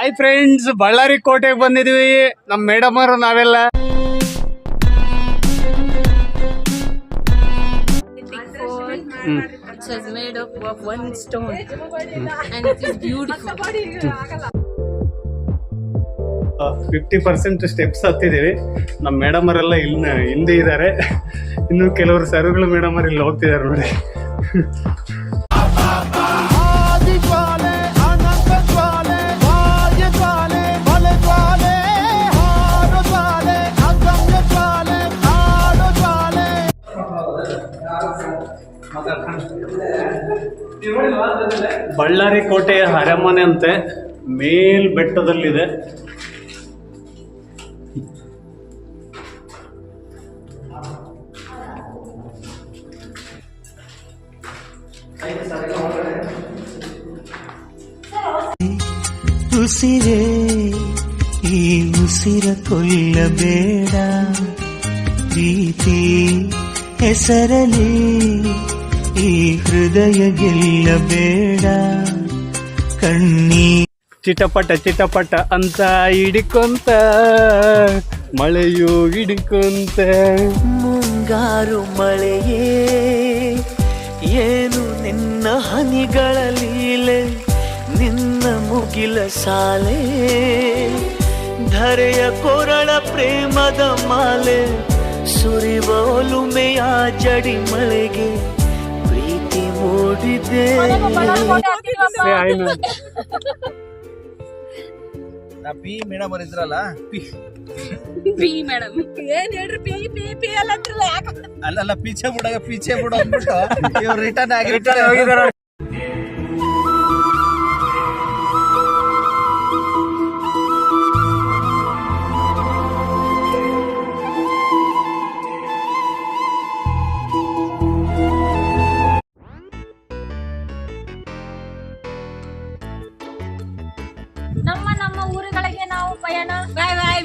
Hi friends Ballari ಕೋಟೆಗೆ ಬಂದಿದೀವಿ. ನಮ್ಮ ಮೇಡಮ್ ಅವರು ನಾವೆಲ್ಲ. Hmm. It was made up of one stone. And it is beautiful. Fifty percent steps ಹತ್ತಿದೀವಿ ನಮ್ಮ ಮೇಡಮ್ ಅವರೆಲ್ಲ ಇನ್ನ ಹಿಂದೆ ಇದ್ದಾರೆ. ಇನ್ನು ಕೆಲವರು ಸರ್ಗಳು ಮೇಡಮ್ ಅವ್ರು ಇಲ್ಲಿ ಹೋಗ್ತಿದ್ದಾರೆ ನೋಡಿ. ಬಳ್ಳಾರಿ ಕೋಟೆಯ ಅರಮನೆ ಅಂತೆ ಮೇಲ್ ಬೆಟ್ಟದಲ್ಲಿದೆ. ಉಸಿರೇ ಈ ಉಸಿರ ಕೊಲ್ಲಬೇಡ. ಪ್ರೀತಿ ಹೆಸರಲಿ ಈ ಹೃದಯ ಗೆಲ್ಲಬೇಡ ಕಣ್ಣೀ ಚಿಟಪಟ ಚಿಟಪಟ ಅಂತ ಹಿಡಿಕೊಂತ ಮಳೆಯು ಹಿಡಿಕೊಂತ. ಮುಂಗಾರು ಮಳೆಯೇ ಏನು ನಿನ್ನ ಹನಿಗಳ ಲೀಲೆ ನಿನ್ನ ಮುಗಿಲ ಸಾಲೆ. ಧರೆಯ ಕೊರಳ ಪ್ರೇಮದ ಮಾಲೆ ಸುರಿವ ಒಲುಮೆಯ ಜಡಿ ಮಳೆಗೆ ಆಯ್ನು. ನಾ ಪಿ ಮೇಡಮ್ ಅವ್ರು ಇದ್ರಲ್ಲ? ಪಿ. madam. ಏನ್ ಹೇಳ್ರಿ ಪಿ ಪಿ ಪಿ ಅಲ್ಲ ಅಲ್ಲಲ್ಲ ಪೀಚೆ ಬಿಡಾಗ ಪೀಚೆ ಬಿಡು ಅಂದ್ಬಿಟ್ಟು ಇವ್ರು ರಿಟರ್ನ್ ಆಗಿ ನಮ್ಮ ನಮ್ಮ ಊರುಗಳಿಗೆ ನಾವು ಪಯಣ. ಬಾಯ್ ಬಾಯ್